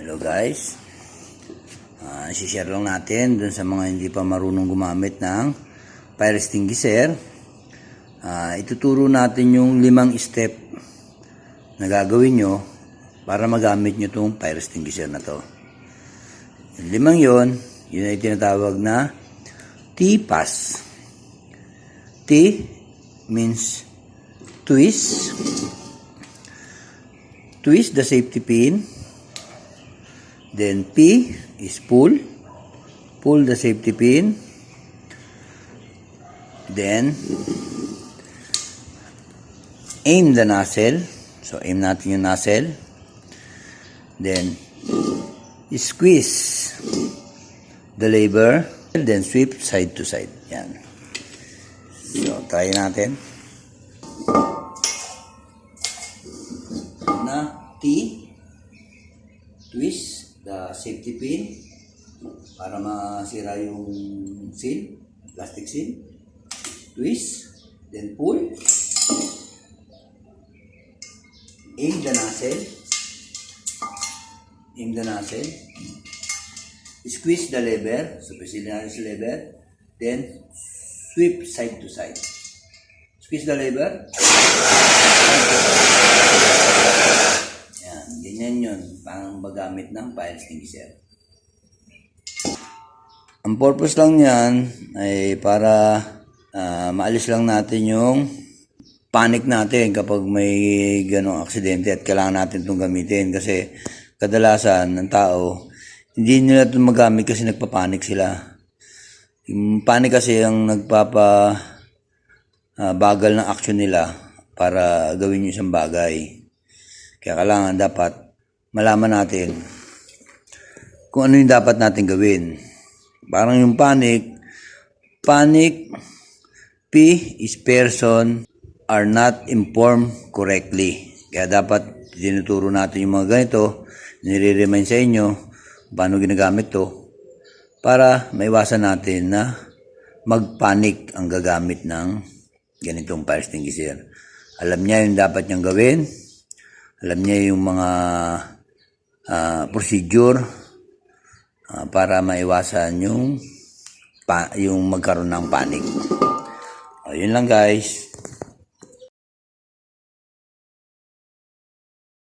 Hello guys. Ah, share lang natin dun sa mga hindi pa marunong gumamit ng fire extinguisher. Ah, ituturo natin yung limang step na gagawin nyo para magamit nyo tong fire extinguisher na to. Yung limang yon, yun ay tinatawag na T-pass. T means twist. Twist the safety pin. Then P is pull. Pull the safety pin. Then aim the nozzle. So aim natin yung nozzle. Then squeeze the lever. Then sweep side to side. Yan. So try natin. Na T twist the safety pin para masira yung seal, plastic seal. Twist, then pull. Aim the nozzle. Aim the nozzle. Squeeze the lever. Sa lever. Then, sweep side to side. Squeeze the lever. Yan, ganyan yun. Magamit ng fire extinguisher. Ang purpose lang niyan ay para ah, maalis lang natin yung panic natin kapag may ganong aksidente at kailangan natin itong gamitin kasi kadalasan ng tao hindi nila ito magamit kasi nagpapanik sila. Yung panic kasi ang nagpapa ah, bagal ng action nila para gawin yung isang bagay. Kaya kailangan dapat malaman natin kung ano yung dapat natin gawin. Parang yung panic, panic, P is person are not informed correctly. Kaya dapat tinuturo natin yung mga ganito, nire-remind sa inyo paano ginagamit to para maiwasan natin na magpanik ang gagamit ng ganitong fire extinguisher. Alam niya yung dapat niyang gawin, alam niya yung mga ah, procedure ah, para maiwasan yung pa, yung magkaroon ng panic. O, yun lang guys.